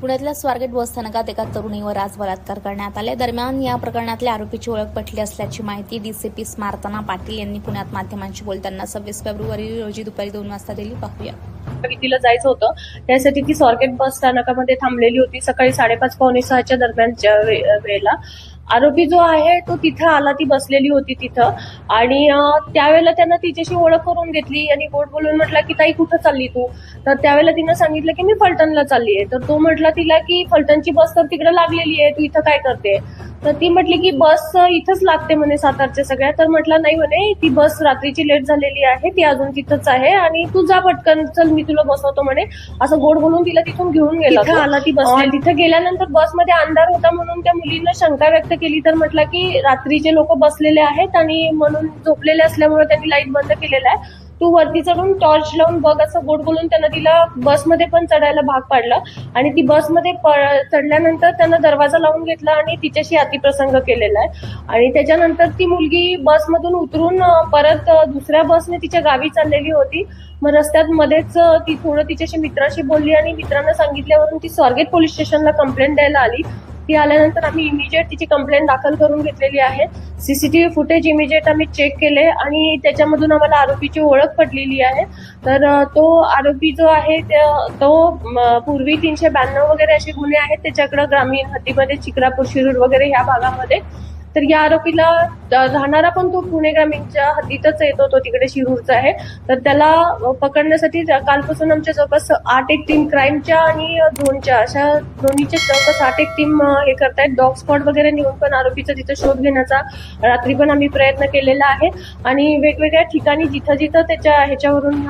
पुण्यातल्या स्वारगेट बसस्थानकात एका तरुणीवर आज बलात्कार करण्यात आले. दरम्यान या प्रकरणातल्या आरोपीची ओळख पटली असल्याची माहिती डीसीपी स्मारताना पाटील यांनी पुण्यात माध्यमांशी बोलताना सव्वीस फेब्रुवारी रोजी दुपारी दोन वाजता दिली. पाहूया. तिला जायचं होतं. त्यासाठी ती स्वारगेट बस स्थानकामध्ये थांबलेली होती. सकाळी साडेपाच पावणे सहाच्या दरम्यानच्या वेळेला आरोपी जो आहे तो तिथं आला ती बसलेली होती तिथं. आणि त्यावेळेला त्यानं तिच्याशी ओळख करून घेतली आणि बोट बोलून म्हटलं की ताई कुठं चालली तू? तर त्यावेळेला तिनं सांगितलं की मी फलटणला चालली आहे तर तो म्हटला तिला की फलटणची बस तर तिकडे लागलेली आहे तू इथं काय करते? तर ती म्हटली की बस इथंच लागते म्हणे सातारच्या सगळ्या तर म्हटलं नाही म्हणे ती बस रात्रीची लेट झालेली आहे ती अजून तिथंच आहे आणि तू जा पटकन चल मी तुला बसवतो म्हणे असं गोड बोलून तिला तिथून घेऊन गेला. आला ती बसली. अं, तिथं गेल्यानंतर बसमध्ये अंधार होता म्हणून त्या मुलीनं शंका व्यक्त केली तर म्हटलं की रात्रीचे लोक बसलेले आहेत आणि म्हणून झोपलेले असल्यामुळे त्यांनी लाइट बंद केलेला आहे तू वरती चढून टॉर्च लावून बघ असं गोड बोलून त्यानं तिला बसमध्ये पण चढायला भाग पाडला. आणि ती बसमध्ये चढल्यानंतर त्यानं दरवाजा लावून घेतला आणि तिच्याशी अतिप्रसंग केलेला आहे. आणि त्याच्यानंतर ती मुलगी बसमधून उतरून परत दुसऱ्या बसने तिच्या गावी चाललेली होती. मग रस्त्यात मध्येच ती थोडं तिच्याशी मित्राशी बोलली आणि मित्रांना सांगितल्यावरून ती स्वारगेट पोलीस स्टेशनला कंप्लेंट द्यायला आली. ती आल्यानंतर आम्ही इमिजिएट तिची कंप्लेंट दाखल करून घेतलेली आहे. सीसीटीव्ही फुटेज इमिजिएट आम्ही चेक केले आणि त्याच्यामधून आम्हाला आरोपीची ओळख पडलेली आहे. तर तो आरोपी जो आहे त्या- तो पूर्वी तीनशे ब्याण्णव वगैरे असे गुन्हे आहेत. त्याच्याकडे ग्रामीण हद्दीमध्ये चिखलापूर शिरूर वगैरे ह्या भागामध्ये. तर या आरोपीला राहणारा पण तो पुणे ग्रामीणच्या हद्दीतच येतो तो तिकडे शिरूरचा आहे. तर त्याला पकडण्यासाठी कालपासून आमच्या जवळपास आठ एक टीम क्राईमच्या आणि झोनच्या अशा दोन्हीच्या जवळपास आठ एक टीम हे करतायत. डॉग स्पॉट वगैरे नेऊन पण आरोपीचा तिथं शोध घेण्याचा रात्री पण आम्ही प्रयत्न केलेला आहे. आणि वेगवेगळ्या ठिकाणी जिथं जिथं त्याच्या ह्याच्यावरून